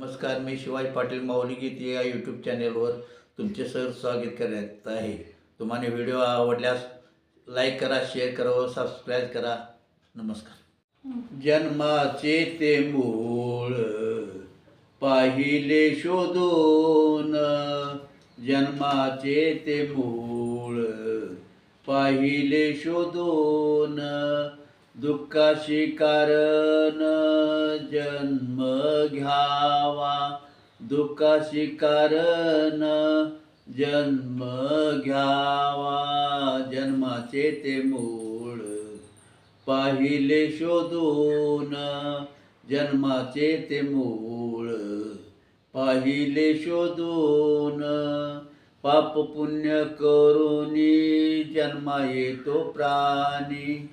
नमस्कार मी शिवाजी पाटील माऊली गीत या यूट्यूब चॅनेलवर तुमचे सर स्वागत करत आहे. तुम्हाला व्हिडिओ आवडल्यास लाईक करा शेअर करा व सबस्क्राईब करा. नमस्कार. जन्माचे ते मूळ पाहिले शोधून. जन्माचे ते मूळ पाहिले शोधून. दुःखाशी कारण जन्म घ्यावा. दुःखाशी कारण जन्म घ्यावा. जन्माचे ते मूळ पाहिले शोधून. जन्माचे ते मूळ पाहिले शोधून. पाप पुण्य करून जन्मा येतो प्राणी.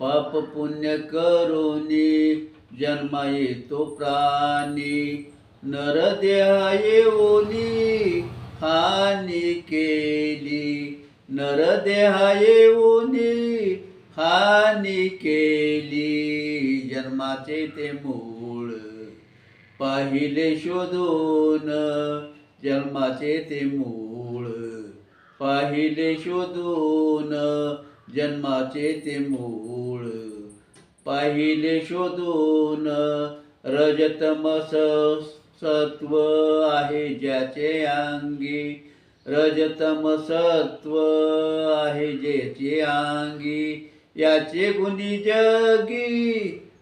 पाप पुण्य करुणी जन्म येतो प्राणी. नरदेहा येऊनी हानी केली. नरदेहा येऊनी हानी केली. जन्माचे ते मूळ पाहिले शोधून जन्माचे ते मूळ पाहिले शोधून जन्माचे ते मूळ. पाहिले शोधून रजतमस सत्व आहे ज्याचे अंगी. रजतमसत्व आहे ज्याचे अंगी. याचे गुणी जगी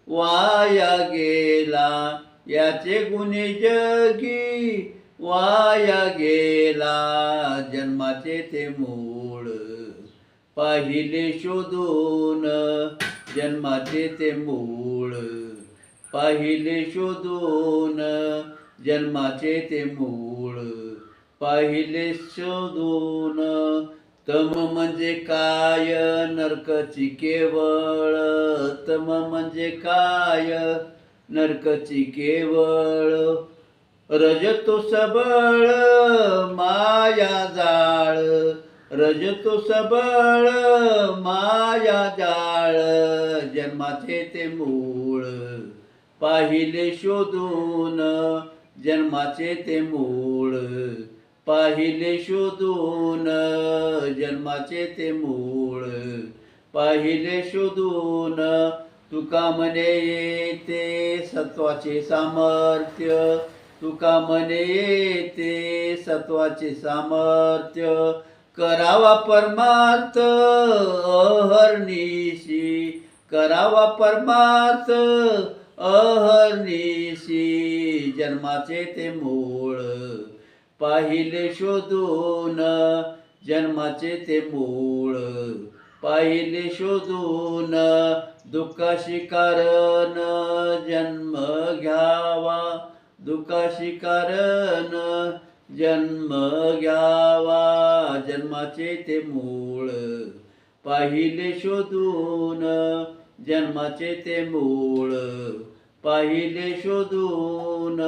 वाया गेला. याचे गुणी जगी वाया गेला. जन्माचे ते मूळ. पाहिले शोधून जन्माचे ते मूळ. पाहिले शोधून जन्माचे ते मूळ. पाहिले शोधून तम म्हणजे काय नरकची केवळ. तम म्हणजे काय नरकची केवळ. रजतो सबळ माया जा रजतो सबळ माया जाळ जन्माचे ते मूळ. पाहिले शोधून जन्माचे ते मूळ. पाहिले शोधून जन्माचे ते मूळ. पाहिले शोधून तुका म्हणे येते सत्वाचे सामर्थ्य. तुका म्हणे येते सत्वाचे सामर्थ्य. करावा परमार्थ अहर्निशी. करावा परमार्थ अहर्निशी. जन्माचे ते मूळ पाहिले शोधून. जन्माचे ते मूळ पाहिले शोधून. दुःखाशी कारण जन्म घ्यावा. दुःखाशी कारण जन्म घ्यावा. जन्माचे ते मूळ. पाहिले शोधून जन्माचे ते मूळ. पाहिले शोधून